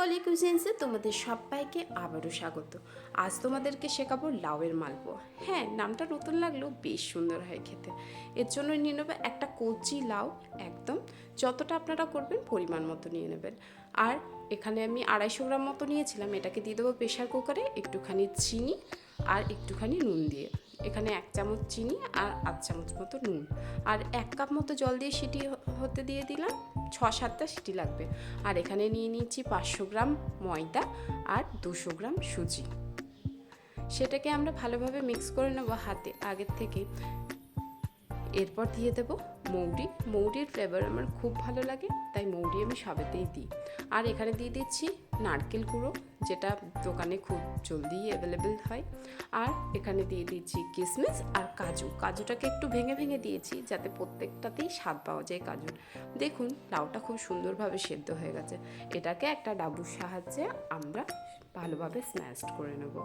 Bengali কুজিন্সে তোমাদের সবাইকে আবারও স্বাগত। আজ তোমাদেরকে শেখাবো লাউয়ের মালপোয়া। হ্যাঁ নামটা নতুন লাগলেও বেশ সুন্দর হয় খেতে। এর জন্য নিয়ে নেবে একটা কচি লাউ, একদম যতটা আপনারা করবেন পরিমাণ মতো নিয়ে নেবেন। আর এখানে আমি আড়াইশো গ্রাম মতো নিয়েছিলাম, এটাকে দিয়ে দেবো প্রেশার কুকারে একটুখানি চিনি আর একটুখানি নুন দিয়ে। এখানে এক চামচ চিনি আর আধ চামচ মতো নুন। আর এক কাপ মতো জল দিয়ে সেটি হতে দিয়ে দিলাম। ছ সাতটা সিটি লাগবে। আর এখানে নিয়ে নিয়েছি পাঁচশো গ্রাম ময়দা আর দুশো গ্রাম সুজি। সেটাকে আমরা ভালোভাবে মিক্স করে নেব হাতে, আগের থেকে। এরপর দিয়ে দেবো মৌরি। মৌরির ফ্লেভার আমার খুব ভালো লাগে, তাই মৌরি আমি সবেতেই দিই। আর এখানে দিয়ে দিচ্ছি নারকেল গুঁড়ো, যেটা দোকানে খুব জলদি অ্যাভেলেবেল হয়। আর এখানে দিয়ে দিচ্ছি কিশমিশ আর কাজু। কাজুটাকে একটু ভেঙে ভেঙে দিয়েছি, যাতে প্রত্যেকটাতেই স্বাদ পাওয়া যায় কাজুর। দেখুন, লাউটা খুব সুন্দরভাবে সেদ্ধ হয়ে গেছে। এটাকে একটা ডাবুর সাহায্যে আমরা ভালোভাবে স্ম্যাশড করে নেব।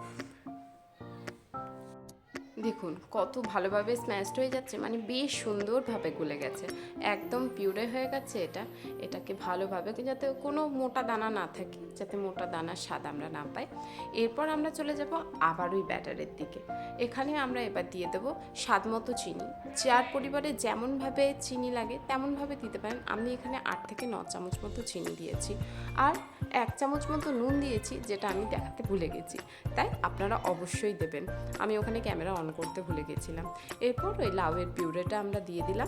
দেখুন, কত ভালোভাবে স্ম্যাশড হয়ে যাচ্ছে মানে বেশ সুন্দরভাবে গুলে গেছে। একদম পিউরে হয়ে গেছে এটা। এটাকে ভালোভাবে যাতে কোনো মোটা দানা না থাকে, যাতে মোটা দানার স্বাদ আমরা না পাই। এরপর আমরা চলে যাব আবার ওই ব্যাটারের দিকে। এখানে আমরা এবার দিয়ে দেবো স্বাদ মতো চিনি। যার পরিবারে যেমনভাবে চিনি লাগে, তেমনভাবে দিতে পারেন। আমি এখানে আট থেকে ন চামচ মতো চিনি দিয়েছি। আর এক চামচ মতো নুন দিয়েছি, যেটা আমি দেখাতে ভুলে গেছি। তাই আপনারা অবশ্যই দেবেন। আমি ওখানে ক্যামেরা অন করতে ভুলে গেছিলাম। এরপর ওই লাউয়ের পিউরেটা আমরা দিয়ে দিলাম।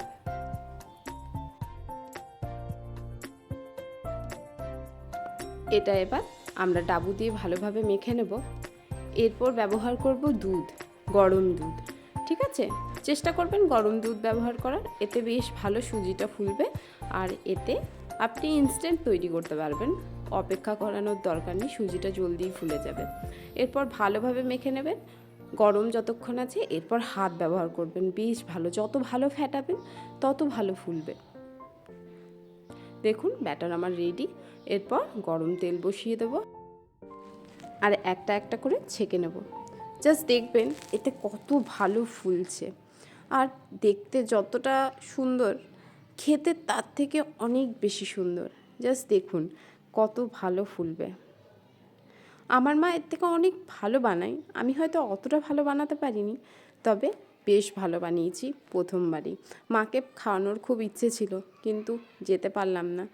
এটা এবার আমরা ডাবু দিয়ে ভালোভাবে মেখে নেব। এরপর ব্যবহার করব দুধ, গরম দুধ। ঠিক আছে? চেষ্টা করবেন গরম দুধ ব্যবহার করার। এতে বেশ ভালো সুজিটা ফুলবে আর এতে আপনি ইনস্ট্যান্ট তৈরি করতে পারবেন। অপেক্ষা করানোর দরকার নেই, সুজিটা জলদিই ফুলে যাবে। এরপর ভালোভাবে মেখে নেবেন। গরম যতক্ষণ আছে, এরপর হাত ব্যবহার করবেন। বেশ ভালো, যত ভালো ফ্যাটাবেন তত ভালো ফুলবে দেখুন, ব্যাটার আমার রেডি এরপর গরম তেল বসিয়ে দেবো। আর একটা একটা করে ছেঁকে নেব। জাস্ট দেখবেন, এতে কত ভালো ফুলছে। আর দেখতে যতটা সুন্দর, খেতে তার থেকে অনেক বেশি সুন্দর। জাস্ট দেখুন, কত ভালো ফুলবে। আমার মা এর থেকে অনেক ভালো বানায়। আমি হয়তো অতটা ভালো বানাতে পারিনি, তবে বেশ ভালো বানিয়েছি প্রথমবারই। মাকে খাওয়ানোর খুব ইচ্ছে ছিল, কিন্তু যেতে পারলাম না।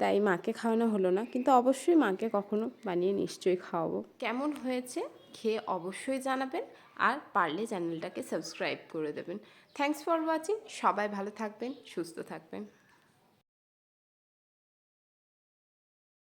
তাই মাকে খাওয়ানো হলো না, কিন্তু অবশ্যই মাকে কখনো বানিয়ে নিশ্চয়ই খাওয়াবো। কেমন হয়েছে খেয়ে অবশ্যই জানাবেন, আর পারলে চ্যানেলটাকে সাবস্ক্রাইব করে দেবেন। থ্যাংকস ফর ওয়াচিং, সবাই ভালো থাকবেন, সুস্থ থাকবেন।